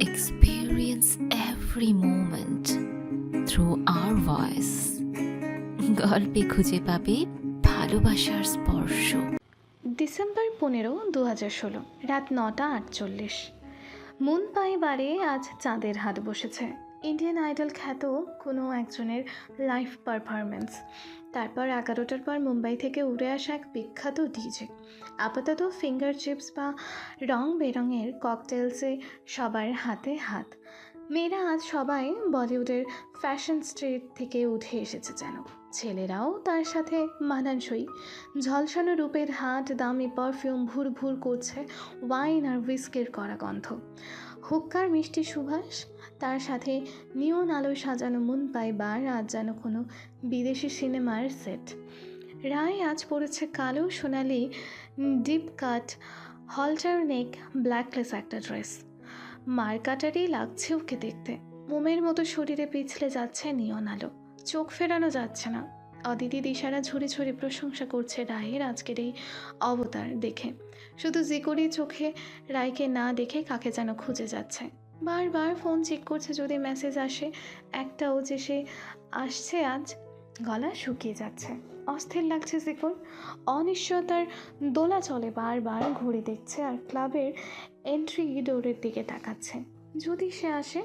experience every moment through our voice. গল্পে খুঁজে পাবে ভালোবাসার স্পর্শ। ডিসেম্বর পনেরো দু হাজার ষোলো, রাত নটা আটচল্লিশ। মুন পাই বারে আজ চাঁদের হাত বসেছে। ইন্ডিয়ান আইডল খ্যাত কোনো একজনের লাইভ পারফরমেন্স তারপর এগারোটার পর মুম্বাই থেকে উড়ে আসা এক বিখ্যাত ডিজে আপাতত ফিঙ্গার চিপস বা রং বেরঙের ককটেলসে সবার হাতে হাত। মেয়েরা আজ সবাই বলিউডের ফ্যাশন স্ট্রিট থেকে উঠে এসেছে যেন। ছেলেরাও তার সাথে মানানসই। ঝলসানো রূপের হাট, দামি পারফিউম ভুর ভুর করছে ওয়াইন আর হুইস্কের করা গন্ধ। হুক্কার মিষ্টি সুভাষ, তার সাথে নিয়ন আলো সাজানো মুন পাই বার আজ যেন কোনো বিদেশি সিনেমার সেট। রায় আজ পড়েছে কালো সোনালি, ডিপ কাট, হলটার নেক, ব্ল্যাকলেস একটা ড্রেস। মার্কাটারই লাগছে ওকে দেখতে। মোমের মতো শরীরে পিছলে যাচ্ছে নিয়ন আলো। চোখ ফেরানো যাচ্ছে না। অদিতি দিশারা ঝুড়ি ঝুড়ি প্রশংসা করছে রায়ের আজকের এই অবতার দেখে। শুধু জিকরি চোখে রায়কে না দেখে কাকে যেন খুঁজে যাচ্ছে। বারবার ফোন চেক করছে যদি মেসেজ আসে, একটাও যে সে আসছে আজ গলা শুকিয়ে যাচ্ছে। অস্থির লাগছে জিকর। অনিশ্চয়তার দোলা চলে বারবার ঘড়ি দেখছে আর ক্লাবের এন্ট্রি ডোরের দিকে তাকাচ্ছে। যদি সে আসে?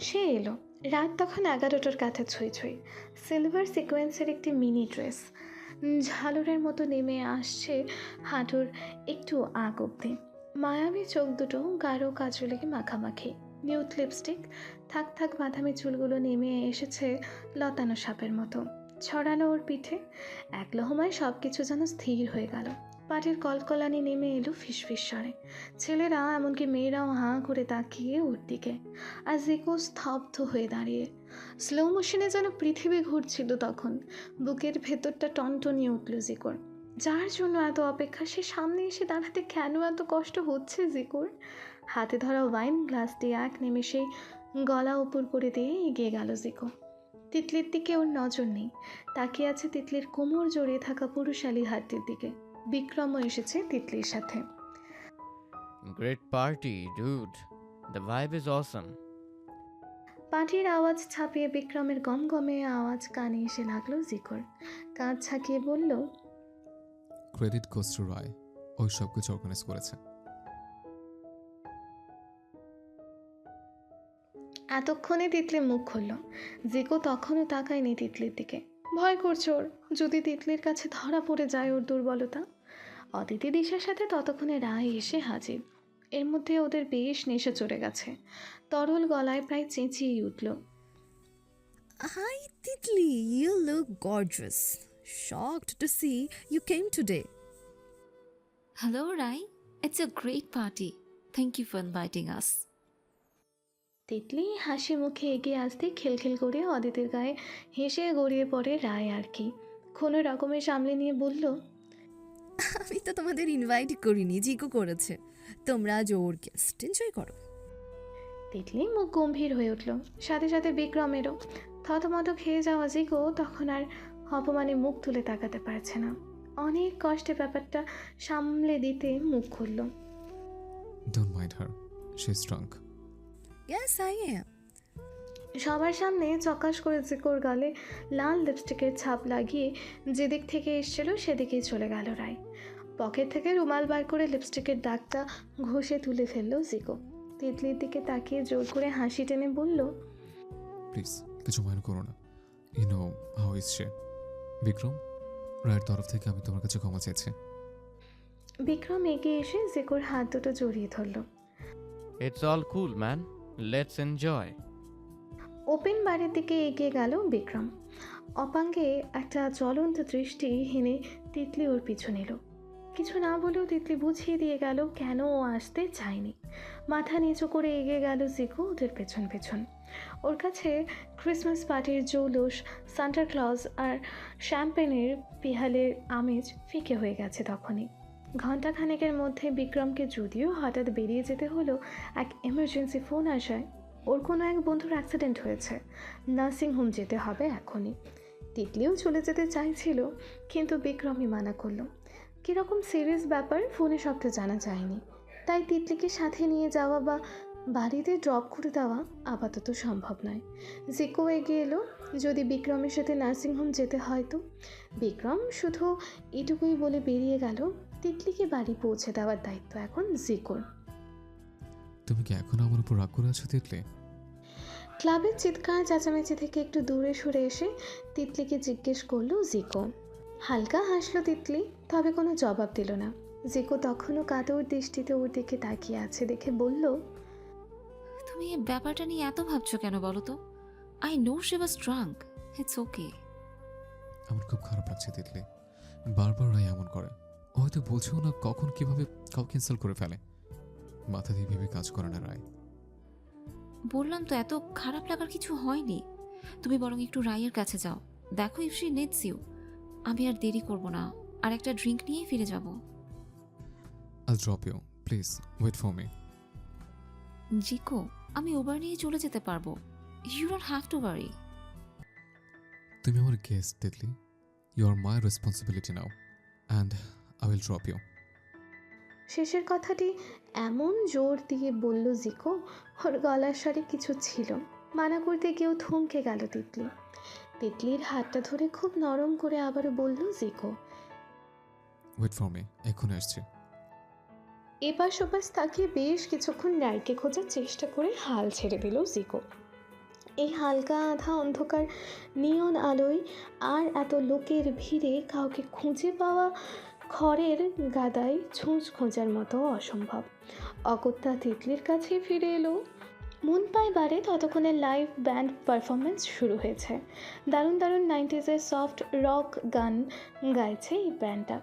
সে এলো। রাত তখন এগারোটার কাছে ছুঁই ছুঁই। সিলভার সিকোয়েন্সের একটি মিনি ড্রেস। ঝালরের মতো নেমে আসছে হাঁটুর একটু আগ অব্দি মায়াবী চোখ দুটো গাঢ় কাজলে মাখামাখি। নিউথ লিপস্টিক থাক থাক বাদামি চুলগুলো নেমে এসেছে লতানো সাপের মতো। ছড়ানো ওর পিঠে, এক লহমায় সব কিছু যেন স্থির হয়ে গেল। পাটির কলকলানি নেমে এলো ফিসফিস স্বরে। ছেলেরা, এমনকি মেয়েরাও হাঁ করে তাকিয়ে ওর দিকে। আর জিকো স্তব্ধ হয়ে দাঁড়িয়ে। স্লো মোশনে যেন পৃথিবী ঘুরছিল তখন। বুকের ভেতরটা টনটনিয়ে উঠল জিকোর। যার জন্য এত অপেক্ষা, সে সামনে এসে দাঁড়াতে কেন এত কষ্ট হচ্ছে জিকোর? হাতে ধরা ওয়াইন গ্লাস দিয়ে এক নিমেষেই গলা উপর করে দিয়ে এগিয়ে গেল জিকো। তিতলির দিকে ওর নজর নেই। তাকিয়ে আছে তিতলির কোমর জড়িয়ে থাকা পুরুষালী হাতটির দিকে। বিক্রমও এসেছে তিতলির সাথে। Great party dude. The vibe is awesome. পাটির আওয়াজ ছাপিয়ে বিক্রমের গমগমে আওয়াজ কানে এসে লাগল জিকর। কাঁধ ছাকিয়ে বলল ক্রেডিট গোস টু রায় ওই সব কিছু অর্গানাইজ করেছে এতক্ষণে তিতলি মুখ খুলল। জিকো তখনও তাকায়নি তিতলির দিকে। ভয় করছে ওর। যদি তিতলির কাছে ধরা পড়ে যায় ওর দুর্বলতা। অদিতি দিশার সাথে ততক্ষণে রায় এসে হাজির এর মধ্যে ওদের বেশ নেশা চড়ে গেছে তরল গলায় প্রায় চেঁচিয়েই উঠল Hi, Titli. You look gorgeous. Shocked to see you came today. Hello, Rai. It's a great party. Thank you for inviting us. Titli হাসি মুখে এগিয়ে আসতে খিলখিল করে অদিতির গায়ে হেসে গড়িয়ে পড়ে রায় আর কি কোনো রকমের সামলে নিয়ে বলল আমি তো তোমাদের ইনভাইট করিনি জিকো করেছে। তোমরা আজ ওর গেস্ট এনজয় করো। তিতলি মুখ গম্ভীর হয়ে উঠল। সাথে সাথে বিক্রমেরও থতমত খেয়ে যাওয়া জিগো তখন আর অপমানে মুখ তুলে তাকাতে পারছে না। অনেক কষ্টে ব্যাপারটা সামলে দিতে মুখ খুলল। Don't mind her she is drunk yes I সবার সামনে চকাশ করে জিকোর গালে লাল লিপস্টিকের ছাপ লাগিয়ে যেদিক থেকে এসছিল সেদিকেই চলে গেল রায়। পকেট থেকে রুমাল বার করে লিপস্টিকের দাগটা ঘষে তুলে ফেলল জিকো। তিতলির দিকে তাকিয়ে জোর করে হাসি টেনে বলল প্লিজ কিছু মনে করো না। You know how is say Vikram রায়ের তরফ থেকে আমি তোমার কাছে ক্ষমা চাইছি বিক্রম এগিয়ে এসে জিকোর হাত দুটো জড়িয়ে ধরলো। It's all cool, man. Let's enjoy. Open বাড়ির দিকে এগিয়ে গেল বিক্রম। অপাঙ্গে একটা জ্বলন্ত দৃষ্টি হেনে তিতলি ওর পিছু নিল। কিছু না বলেও তিতলি বুঝিয়ে দিয়ে গেল কেন ও আসতে চায়নি। মাথা নিচু করে এগিয়ে গেল জিকু ওদের পেছন পেছন। ওর কাছে ক্রিসমাস পার্টির জৌলুস সান্টা ক্লজ আর শ্যাম্পেনের পিহালের আমেজ ফিকে হয়ে গেছে তখনই। ঘণ্টা খানেকের মধ্যে বিক্রমকে যদিও হঠাৎ বেরিয়ে যেতে হলো, এক এমার্জেন্সি ফোন আসায় ওর কোনো এক বন্ধুর অ্যাক্সিডেন্ট হয়েছে। নার্সিং হোম যেতে হবে এখনই। তিতলিও চলে যেতে চাইছিল, কিন্তু বিক্রমই মানা করল। কীরকম সিরিয়াস ব্যাপার ফোনে সবটা জানা যায়নি। তাই তিতলিকে সাথে নিয়ে যাওয়া বা বাড়িতে ড্রপ করে দেওয়া আপাতত সম্ভব নয়। জিকো এগিয়ে এলো যদি বিক্রমের সাথে নার্সিংহোম যেতে হয় তো। বিক্রম শুধু এটুকুই বলে বেরিয়ে গেল তিতলিকে বাড়ি পৌঁছে দেওয়ার দায়িত্ব এখন জিকোর তুমি কি এখন আমার উপর রাগ করে আছো তিতলি? ক্লাবের চিৎকার চেঁচামেচি থেকে একটু দূরে সরে এসে তিতলিকে জিজ্ঞেস করল জিকো হালকা হাসলো তিতলি তবে কোনো জবাব দিল না। জিকো তখনও কাতর দৃষ্টিতে ওর দিকে তাকিয়ে আছে দেখে বলল তুমি এই ব্যাপারটা নিয়ে এত ভাবছ কেন বলো তো? I know she was drunk it's okay আমার খুব খারাপ লাগছে তিতলি। বারবার রায় এমন করে। হয়তো বোঝেও না কখন কীভাবে কাউকে ক্যান্সেল করে ফেলে। মাথা দিয়ে ভেবে কাজ করে না রায়। বললাম তো এত খারাপ লাগার কিছু হয়নি। তুমি বরং একটু রায়ের কাছে যাও। দেখো ইফ শি নিডস ইউ আমি আর দেরি করব না আর একটা ড্রিঙ্ক নিয়েই ফিরে যাব। I'll drop you please wait for me Zico আমি ওবার নিয়ে চলে যেতে পারব। You don't have to worry তুমি আমার guest Titli you are my responsibility now and I will drop you শেষের কথাটি এমন জোর দিয়ে বলল জিকো ওর গলার স্বরে কিছু ছিল। মানা করতে কেউ থমকে গেল তিতলি তিতলির হাতটা ধরে খুব নরম করে আবারও বলল জিকো। ওয়েট ফর মি এক্ষুনি আসছি। এপাশ ওপাশ তাকে বেশ কিছুক্ষণ রায়কে খোঁজার চেষ্টা করে হাল ছেড়ে দিল জিকো। এই হালকা আধা অন্ধকার নিয়ন আলোয় আর এত লোকের ভিড়ে কাউকে খুঁজে পাওয়া খড়ের গাদায় ছুঁচ খোঁজার মতো অসম্ভব। অকত্যা তিতলির কাছে ফিরে এলো। মন পায় বারে ততক্ষণে লাইভ ব্যান্ড পারফরমেন্স শুরু হয়েছে। দারুণ দারুণ নাইনটিজের সফট রক গান গাইছে এই ব্যান্ডটা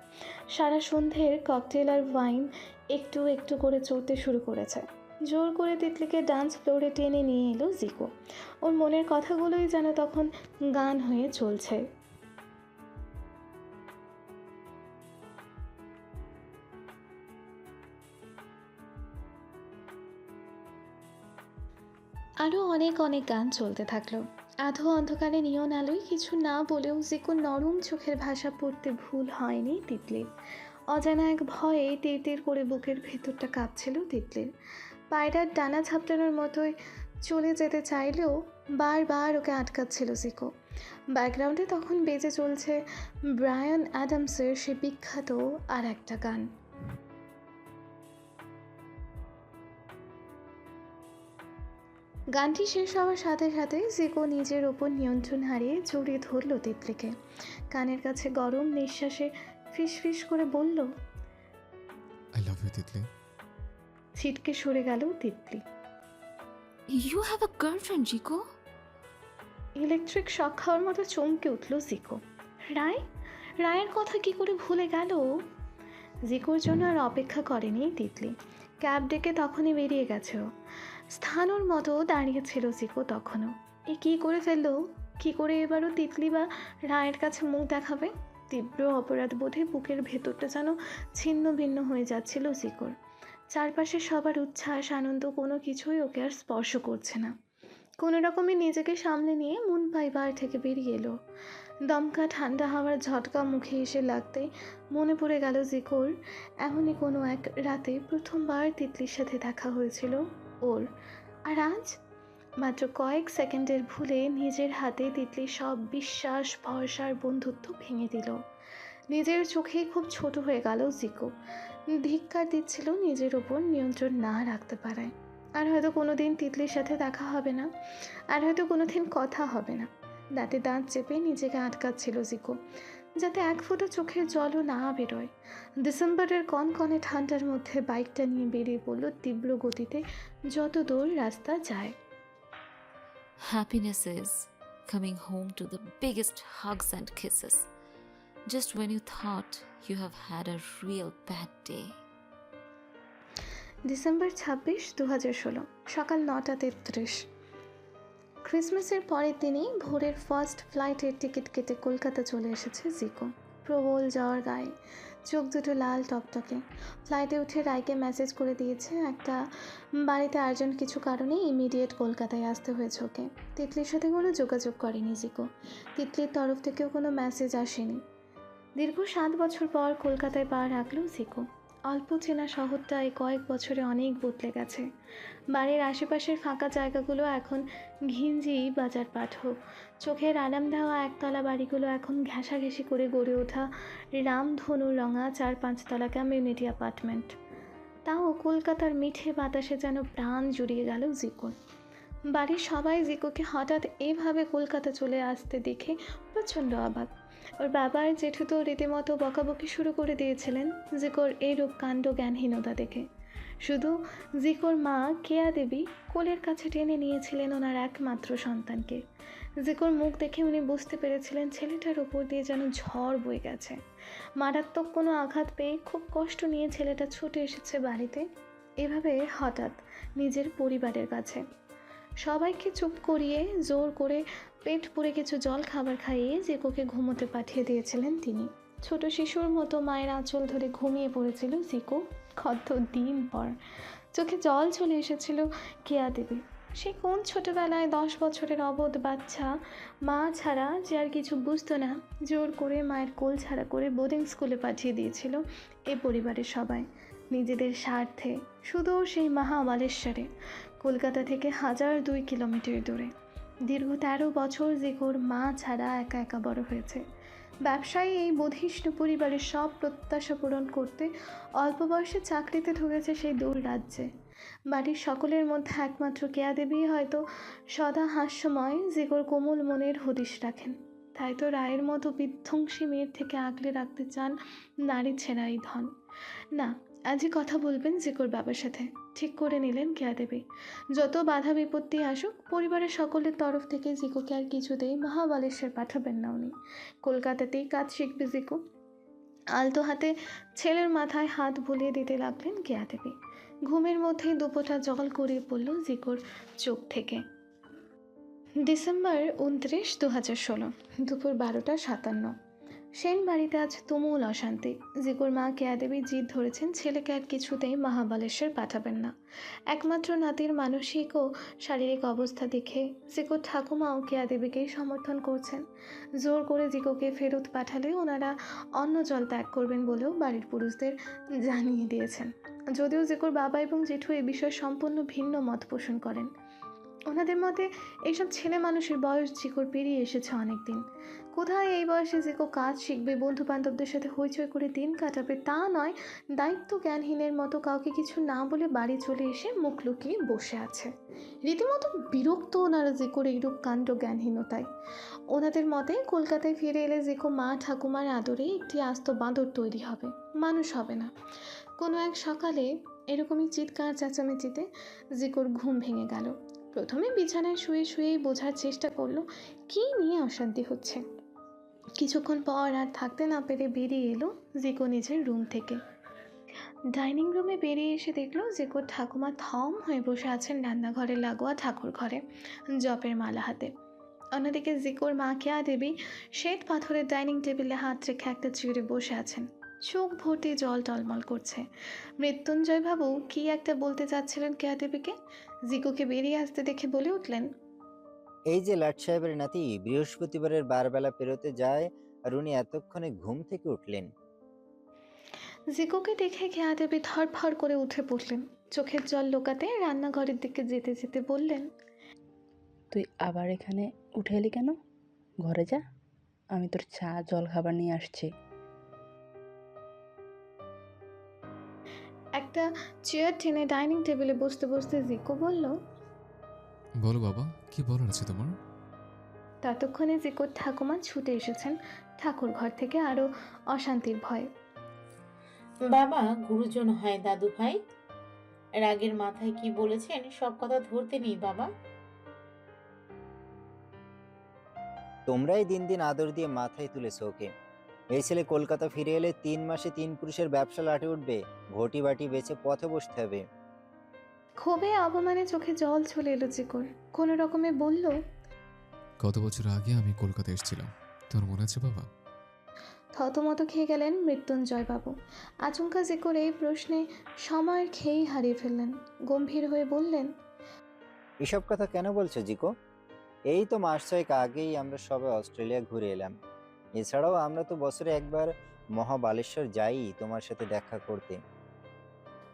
সারা সন্ধ্যের ককটেল আর ওয়াইন একটু একটু করে চড়তে শুরু করেছে। জোর করে তিতলিকে ডান্স ফ্লোরে টেনে নিয়ে এলো জিকো। ওর মনের কথাগুলোই যেন তখন গান হয়ে চলছে। আরও অনেক অনেক গান চলতে থাকল। আধো অন্ধকারে নিয়ন আলোয় কিছু না বলেও জিকো নরম চোখের ভাষা পড়তে ভুল হয়নি তিতলির। অজানা এক ভয়ে তীর তীর করে বুকের ভেতরটা কাঁপছিল তিতলির। পায়রার ডানা ঝাপটানোর মতোই চলে যেতে চাইলেও বারবার ওকে আটকাচ্ছিল জিকো ব্যাকগ্রাউন্ডে তখন বেজে চলছে ব্রায়ান অ্যাডামসের সে বিখ্যাত আর একটা গান। গানটি শেষ হওয়ার সাথে সাথে জিকো নিজের ওপর নিয়ন্ত্রণ হারিয়ে জড়িয়ে ধরল তিতলিকে। কানের কাছে গরম নিঃশ্বাসে ফিসফিস করে বলল আই লাভ ইউ তিতলি। ছিটকে সরে গেল Titli. You have a girlfriend Zico? Electric shock খাওয়ার মতো চমকে উঠল জিকো। রায় রায়ের কথা কি করে ভুলে গেল? জিকোর জন্য আর অপেক্ষা করেনি তিতলি। ক্যাব ডেকে তখনই বেরিয়ে গেছে ও। স্থানর মতো দাঁড়িয়েছিল জিকো তখনও। এ কী করে ফেলল? কি করে এবারও তিতলি বা রায়ের কাছে মুখ দেখাবে? তীব্র অপরাধ বোধে বুকের ভেতরটা যেন ছিন্ন ভিন্ন হয়ে যাচ্ছিল জিকোর চারপাশে সবার উচ্ছ্বাস, আনন্দ কোনো কিছুই ওকে আর স্পর্শ করছে না। কোনো রকমে নিজেকে সামলে নিয়ে মুন পাইবার থেকে বেরিয়ে এলো। দমকা ঠান্ডা হাওয়ার ঝটকা মুখে এসে লাগতেই মনে পড়ে গেল জিকোর এমনই কোনো এক রাতে প্রথমবার তিতলির সাথে দেখা হয়েছিল। ওর। আর আজ? মাত্র কয়েক সেকেন্ডের ভুলে নিজের হাতে তিতলির সব বিশ্বাস, ভরসার বন্ধুত্ব ভেঙে দিল। নিজের চোখেই খুব ছোট হয়ে গেল জিকো। ধিক্কার দিচ্ছিল নিজের ওপর নিয়ন্ত্রণ না রাখতে পারায়। আর হয়তো কোনো দিন তিতলির সাথে দেখা হবে না। আর হয়তো কোনো দিন কথা হবে না। দাঁতে দাঁত চেপে নিজেকে আটকাচ্ছিল জিকো। যাতে এক ফোঁটা চোখে জলও না বেরোয়। ডিসেম্বরের কন কনে ঠান্ডার মধ্যে বাইকটা নিয়ে বেরিয়ে পড়ল তীব্র গতিতে যত দূর রাস্তা যায়। Happiness is coming home to the biggest hugs and kisses just when you thought you have had a real bad day December ছাব্বিশ দু হাজার ষোলো সকাল নটা তেত্রিশ। ক্রিসমাসের পরের দিনই ভোরের ফার্স্ট ফ্লাইটের টিকিট কেটে কলকাতা চলে এসেছে জিকো। প্রবল জ্বর গায়ে, চোখ দুটো লাল টকটকে। ফ্লাইটে উঠে রায়কে মেসেজ করে দিয়েছে, একটা বাড়িতে আর্জেন্ট কিছু কারণে ইমিডিয়েট কলকাতায় আসতে হয়েছে ওকে। তিতলির সাথে কোনো যোগাযোগ করেনি জিকো। তিতলির তরফ থেকেও কোনো মেসেজ আসেনি। দীর্ঘ সাত বছর পর কলকাতায় পা রাখল জিকো। অল্প চেনা শহরটা এই কয়েক বছরে অনেক বদলে গেছে। বাড়ির আশেপাশের ফাঁকা জায়গাগুলো এখন ঘিঞ্জি বাজার পাঠক। চোখের আরাম দেওয়া একতলা বাড়িগুলো এখন ঘেঁষাঘেঁষি করে গড়ে ওঠা রামধনু রঙা চার পাঁচতলা কমিউনিটি অ্যাপার্টমেন্ট তাও কলকাতার মিঠে বাতাসে যেন প্রাণ জুড়িয়ে গেল জিকোর বাড়ির সবাই জিকোকে হঠাৎ এভাবে কলকাতা চলে আসতে দেখে প্রচণ্ড অবাক। ওর বাবার জেঠু তো রীতিমতো বকাবকি শুরু করে দিয়েছিলেন জিকোর এইরূপ কাণ্ড জ্ঞানহীনতা দেখে। শুধু জিকোর মা কেয়া দেবী কোলের কাছে টেনে নিয়েছিলেন ওনার একমাত্র সন্তানকে। জিকোর মুখ দেখে উনি বুঝতে পেরেছিলেন ছেলেটার উপর দিয়ে যেন ঝড় বয়ে গেছে। মারাত্মক কোনো আঘাত পেয়ে খুব কষ্ট নিয়ে ছেলেটা ছুটে এসেছে বাড়িতে। এভাবে হঠাৎ নিজের পরিবারের কাছে সবাইকে চুপ করিয়ে জোর করে পেট পুড়ে কিছু জল খাবার খাইয়ে জিকোকে ঘুমোতে পাঠিয়ে দিয়েছিলেন তিনি। ছোট শিশুর মতো মায়ের আঁচল ধরে ঘুমিয়ে পড়েছিল জিকো কত দিন পর। চোখে জল চলে এসেছিল কেয়া দেবী। সে কোন ছোটবেলায় দশ বছরের অবোধ বাচ্চা মা ছাড়া যে আর কিছু বুঝতো না, জোর করে মায়ের কোল ছাড়া করে বোর্ডিং স্কুলে পাঠিয়ে দিয়েছিল এ পরিবারের সবাই। নিজেদের স্বার্থে, শুধু সেই মহাবালেশ্বরে কলকাতা থেকে হাজার দুই কিলোমিটার দূরে। দীর্ঘ তেরো বছর জিকোর মা ছাড়া একা একা বড় হয়েছে। ব্যবসায়ী এই বধিষ্ণু পরিবারের সব প্রত্যাশা পূরণ করতে অল্প বয়সে চাকরিতে ঢুকেছে সেই দূর রাজ্যে। বাড়ির সকলের মধ্যে একমাত্র কেয়া দেবী হয়তো সদা হাস্যময় জিকোর কোমল মনের হদিশ রাখেন। তাই তো রায়ের মতো বিধ্বংসী মেয়ের থেকে আগলে রাখতে চান নারী ছেঁড়া এই ধন। না আজই কথা বলবেন জিকোর বাবার সাথে। ঠিক করে নিলেন কেয়া দেবী। যত বাধা বিপত্তি আসুক, পরিবারের সকলের তরফ থেকে জিকোকে আর কিছুতেই মহাবালেশ্বর পাঠাবেন না উনি। কলকাতাতেই কাজ শিখবে জিকো। আলতো হাতে ছেলের মাথায় হাত বুলিয়ে দিতে লাগলেন কেয়া দেবী। ঘুমের মধ্যেই দুপোটা জল গড়িয়ে পড়ল জিকোর চোখ থেকে। ডিসেম্বর উনত্রিশ দু হাজার ষোলো, দুপুর বারোটা সাতান্ন। সেন বাড়িতে আজ তুমুল অশান্তি। জিকুর মা কেয়া দেবী জিদ ধরেছেন, ছেলেকে আর কিছুতেই মহাবালেশ্বর পাঠাবেন না। একমাত্র নাতির মানসিক ও শারীরিক অবস্থা দেখে জিকোর ঠাকুমাও কেয়া দেবীকেই সমর্থন করছেন। জোর করে জিকোকে ফেরত পাঠালে ওনারা অন্য জল ত্যাগ করবেন বলেও বাড়ির পুরুষদের জানিয়ে দিয়েছেন। যদিও জিকোর বাবা এবং জেঠু এ বিষয়ে সম্পূর্ণ ভিন্ন মত পোষণ করেন। ওনাদের মতে এইসব ছেলে মানুষের বয়স জিকোর পেরিয়ে এসেছে অনেক দিন কোথায় এই বয়সে জিকো কাজ শিখবে বন্ধু বান্ধবদের সাথে হইচই করে দিন কাটাবে, তা নয় দায়িত্ব জ্ঞানহীনের মতো কাউকে কিছু না বলে বাড়ি চলে এসে মুখ লুকিয়ে বসে আছে। রীতিমতো বিরক্ত ওনারা জিকোর এইরূপ কাণ্ড জ্ঞানহীনতায় ওনাদের মতে কলকাতায় ফিরে এলে জিকো মা ঠাকুমার আদরে একটি আস্ত বাঁদর তৈরি হবে, মানুষ হবে না। কোনো এক সকালে এরকমই চিৎকার, চেঁচামেচিতে জিকোর ঘুম ভেঙে গেল। প্রথমে বিছানায় শুয়ে শুয়েই বোঝার চেষ্টা করল, কী নিয়ে অশান্তি হচ্ছে। কিছুক্ষণ পর আর থাকতে না পেরে বেরিয়ে এলো জিকো নিজের রুম থেকে। ডাইনিং রুমে বেরিয়ে এসে দেখল জিকোর ঠাকুমা থম হয়ে বসে আছেন রান্নাঘরে লাগোয়া ঠাকুর ঘরে, জপের মালা হাতে। অন্যদিকে জিকোর মা কেয়া দেবী শ্বেত পাথরের ডাইনিং টেবিলে হাত রেখে একটা চিড়ে বসে আছেন। চোখ ভর্তি জল টলমল করছে। মৃত্যুঞ্জয় বাবু কি একটা বলতে চাচ্ছিলেন কেয়া দেবীকে? জিকোকে বেরিয়ে আসতে দেখে বলে উঠলেন এই যে লাট সাহেবের নাতি বৃহস্পতিবারের বারবেলা পেরোতে যায় আর উনি এতক্ষণে ঘুম থেকে উঠলেন। জিকোকে দেখে কেয়া দেবী ধরফর করে উঠে পড়লেন। চোখের জল লোকাতে রান্নাঘরের দিকে যেতে যেতে বললেন তুই আবার এখানে উঠে এলি কেন? ঘরে যা আমি তোর চা জল খাবার নিয়ে আসছি। একটা চেয়ার টেনে ডাইনিং টেবিলে বসতে বসতে জিকো বলল বলো বাবা কি বলার আছে তোমার? ততক্ষণে জিকোর ঠাকুমা ছুটে এসেছেন ঠাকুর ঘর থেকে আরও অশান্তির ভয়। বাবা গুরুজন হয় দাদু ভাই। রাগের মাথায় কি বলেছেন সব কথা ধরতে নেই বাবা। তোমরাই দিন দিন আদর দিয়ে মাথায় তুলেছ ওকে। এই ছেলে কলকাতা ফিরে এলে তিন মাসে তিন পুরুষের ব্যবসা লাটে উঠবে ঘটি বাটি বেচে পথে বসতে হবে। ক্ষোভে অপমানে চোখে জল চলে এলো জিকোর কোনো রকমে বলল কত বছর আগে আমি কলকাতা এসেছিলাম। তোর মনে আছে বাবা? থতমত খেয়ে গেলেন মৃত্যুঞ্জয় বাবু আচমকা জিকোর এই প্রশ্নে সময়ের খেয়েই হারিয়ে ফেললেন। গম্ভীর হয়ে বললেন এসব কথা কেন বলছো জিকো? এই তো মাস ছয়েক আগেই আমরা সবাই অস্ট্রেলিয়া ঘুরে এলাম। এছাড়াও আমরা তো বছরে একবার মহাবালেশ্বর যাই তোমার সাথে দেখা করতে।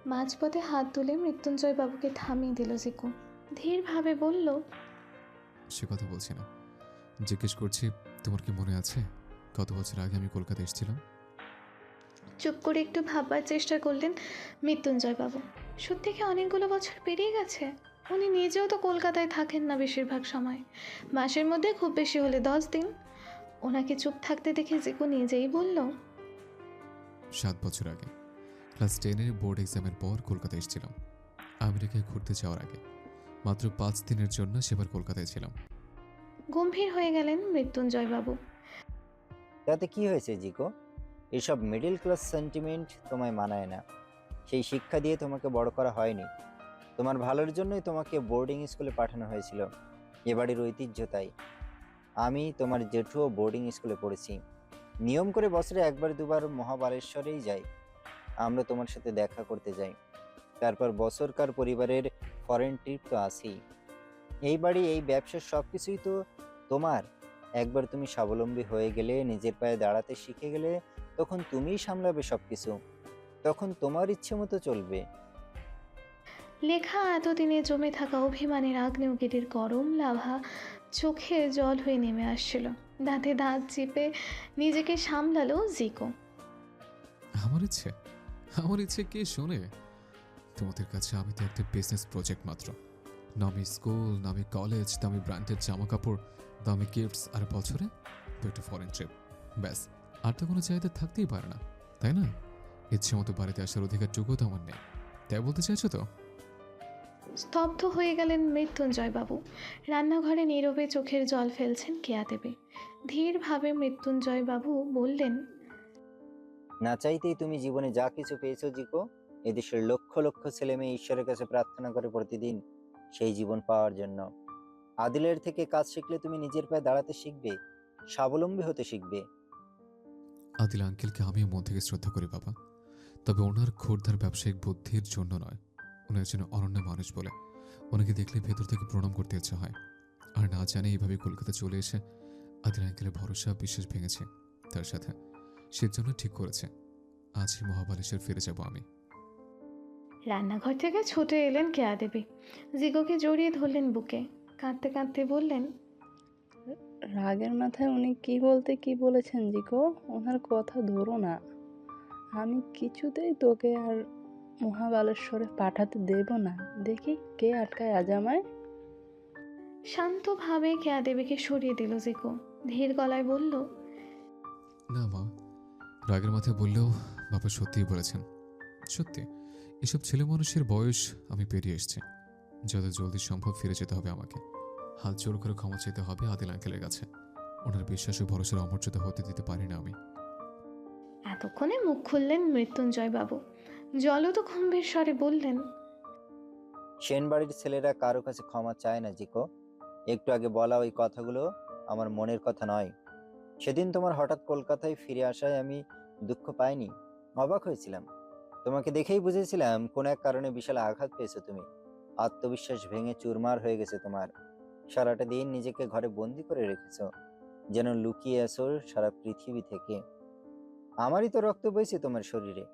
মাঝপথে হাত তুলে মৃত্যুঞ্জয় বাবুকে থামিয়ে দিল জিকো। ধীরভাবে বলল সে কথা বলছি না। জিজ্ঞেস করছি তোমার কি মনে আছে? কত বছর আগে আমি কলকাতা এসেছিলাম? চুপ করে একটু ভাববার চেষ্টা করলেন মৃত্যুঞ্জয় বাবু। সত্যি কি অনেকগুলো বছর পেরিয়ে গেছে? উনি নিজেও তো কলকাতায় থাকেন না বেশিরভাগ সময়। মাসের মধ্যে খুব বেশি হলে দশ দিন। ওনাকে চুপ থাকতে দেখে জিকু নিজেই বলল সাত বছর আগে। ক্লাস টেনের বোর্ড এক্সামের পর কলকাতা এসেছিলাম। আমেরিকায় ঘুরতে যাওয়ার আগে। মাত্র পাঁচ দিনের জন্য সেবার কলকাতায় ছিলাম। গম্ভীর হয়ে গেলেন মৃত্যুঞ্জয় বাবু তাতে কি হয়েছে জিকো? এসব মিডল ক্লাস সেন্টিমেন্ট তোমায় মানায় না। সেই শিক্ষা দিয়ে তোমাকে বড় করা হয়নি। তোমার ভালোর জন্যই তোমাকে বোর্ডিং স্কুলে পাঠানো হয়েছিল। এ বাড়ির ঐতিহ্য তাই। আমি তোমার জেঠুও বোর্ডিং স্কুলে পড়েছি। নিয়ম করে বছরে একবার, দুবার মহাবালেশ্বরেই যাই। আমরা তোমার সাথে দেখা করতে যাই। তারপর বছরকার পরিবারের ফরেন ট্রিপ তো আসেই এই বাড়ি, এই ব্যবসার সব কিছুই তো তোমার। একবার তুমি স্বাবলম্বী হয়ে গেলে, নিজের পায়ে দাঁড়াতে শিখে গেলে, তখন তুমিই সামলাবে সব কিছু তখন তোমার ইচ্ছে মতো চলবে। লেখা এতদিনে জমে থাকা অভিমানের আগ্নেয়গিরির গরম লাভা চোখে জল হয়ে নেমে আসছিল। দাঁতে দাঁত চিপে নিজেকে সামলালো জিকো। আমার ইচ্ছে আমার ইচ্ছে কে শোনে? তোমাদের কাছে আমি তো একটা বিজনেস প্রজেক্ট মাত্র। নামি স্কুল নামি কলেজ দামি ব্র্যান্ডের জামা কাপড় দামি গিফটস আর বছরে একটা ফরেন ট্রিপ ব্যাস, আর তো কোনো চাহিদা থাকতেই পারে না, তাই না? ইচ্ছে মতো বাড়িতে আসার অধিকারটুকুও তো আমার নেই। তাই বলতে চাইছো তো? স্তব্ধ হয়ে গেলেন মৃত্যুঞ্জয় বাবু রান্নাঘরে নীরবে চোখের জল ফেলছেন কেয়া দেবে। ধীরভাবে মৃত্যুঞ্জয় বাবু বললেন না চাইতেই তুমি জীবনে যা কিছু পেয়েছ জিকো এদেশের লক্ষ লক্ষ ছেলে মেয়ে ঈশ্বরের কাছে প্রার্থনা করে প্রতিদিন সেই জীবন পাওয়ার জন্য। আদিলের থেকে কাজ শিখলে তুমি নিজের পায়ে দাঁড়াতে শিখবে স্বাবলম্বী হতে শিখবে। আদিল আঙ্কেলকে আমিও মন থেকে শ্রদ্ধা করি বাবা। তবে ওনার খোরদার ব্যবসায়িক বুদ্ধির জন্য নয়। উনি একজন অনন্য মানুষ বলে। ওনাকে দেখলে ভেতর থেকে প্রণাম করতে ইচ্ছা হয়। আর না জানে এইভাবে কলকাতা চলে এসে আদিল আঙ্কেলের ভরসা বিশ্বাস ভেঙেছে তার সাথে। সেজন্য ঠিক করেছে। আজই মহাবালেশ্বর ফিরে যাব আমি। রান্নাঘর থেকে ছুটে এলেন কেয়া দেবী জিগোকে জড়িয়ে ধরলেন বুকে। কাঁদতে কাঁদতে বললেন রাগের মাথায় উনি কি বলতে কি বলেছেন জিকো ওনার কথা ধরো না। আমি কিছুতেই তোকে আর মহাবালেশ্বরে পাঠাতে দেব না। দেখি কে আটকায় আজ আমায়। শান্তভাবে কেয়া দেবীকে সরিয়ে দিল জিকো। ধীর গলায় বলল না মা রাগের মাথায় বললেও বাবা সত্যিই বলেছেন। সত্যি এসব ছেলে মানুষের বয়স আমি পেরিয়ে এসেছি। যত জলদি সম্ভব ফিরে যেতে হবে আমাকে। হাত জোর করে ক্ষমা চাইতে হবে আদিল আঙ্কেলের কাছে। ওনার বিশ্বাস ও ভরসার অমর্যাদা হতে দিতে পারি না আমি। এতক্ষণে মুখ খুললেন মৃত্যুঞ্জয় বাবু জলদ গম্ভীর স্বরে বললেন। সেন বাড়ির ছেলেরা কারও কাছে ক্ষমা চায় না, জিকো। একটু আগে বলা ওই কথাগুলো আমার মনের কথা নয়। সেদিন তোমার হঠাৎ কলকাতায় ফিরে আসায় আমি দুঃখ পাইনি। অবাক হয়েছিলাম। তোমাকে দেখেই বুঝেছিলাম কোন এক কারণে বিশাল আঘাত পেয়েছ তুমি। আত্মবিশ্বাস ভেঙে চুরমার হয়ে গেছে তোমার। সারাটা দিন নিজেকে ঘরে বন্দি করে রেখেছো। যেন লুকিয়ে আছো সারা পৃথিবী থেকে। আমারই তো রক্ত বইছে তোমার শরীরে।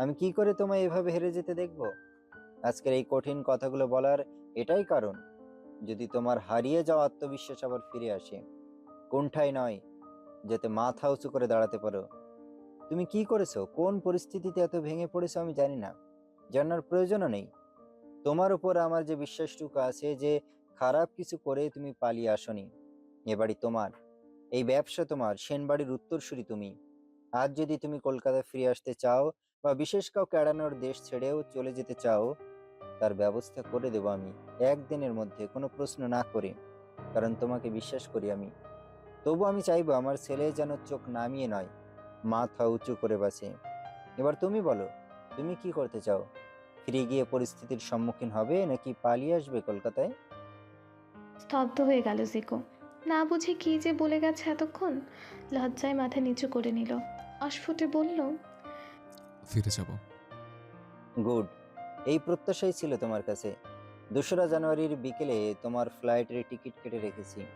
আমি কি করে তোমায় এভাবে হেরে যেতে দেখব? আজকের এই কঠিন কথাগুলো বলার এটাই কারণ। যদি তোমার হারিয়ে যাওয়া আত্মবিশ্বাস আবার ফিরে আসে, কোনঠাই নয় যাতে মাথা উঁচু করে দাঁড়াতে পারো। তুমি কি করেছ? কোন পরিস্থিতিতে এত ভেঙে পড়েছো আমি জানি না। জানার প্রয়োজনও নেই। তোমার উপর আমার যে বিশ্বাসটুকু আছে যে খারাপ কিছু করে তুমি পালিয়ে আসনি, এ বাড়ি তোমার। এই ব্যবসা তোমার সেন বাড়ির উত্তরসূরি তুমি। আজ যদি তুমি কলকাতা ফিরে আসতে চাও বা বিশেষ কাউকে এড়ানোর দেশ ছেড়েও চলে যেতে চাও, তার ব্যবস্থা করে দেব আমি। একদিনের মধ্যে কোনো প্রশ্ন না করে, কারণ তোমাকে বিশ্বাস করি আমি। তবু আমি চাইব আমার ছেলে যেন চোখ নামিয়ে নয়, মাথা উঁচু করে বাসে এবার তুমি বলো, তুমি কি করতে চাও? ফিরে গিয়ে পরিস্থিতির সম্মুখীন হবে নাকি পালিয়ে আসবে কলকাতায়? স্তব্ধ হয়ে গেল জিকো। না বুঝে কি যে বলে গেছে এতক্ষণ? লজ্জায় মাথা নিচু করে নিল। অস্ফুটে বলল ফিরে যাব। গুড। এই প্রত্যাশাই ছিল তোমার কাছে। দোসরা জানুয়ারির বিকেলে তোমার ফ্লাইটের টিকিট কেটে রেখেছি।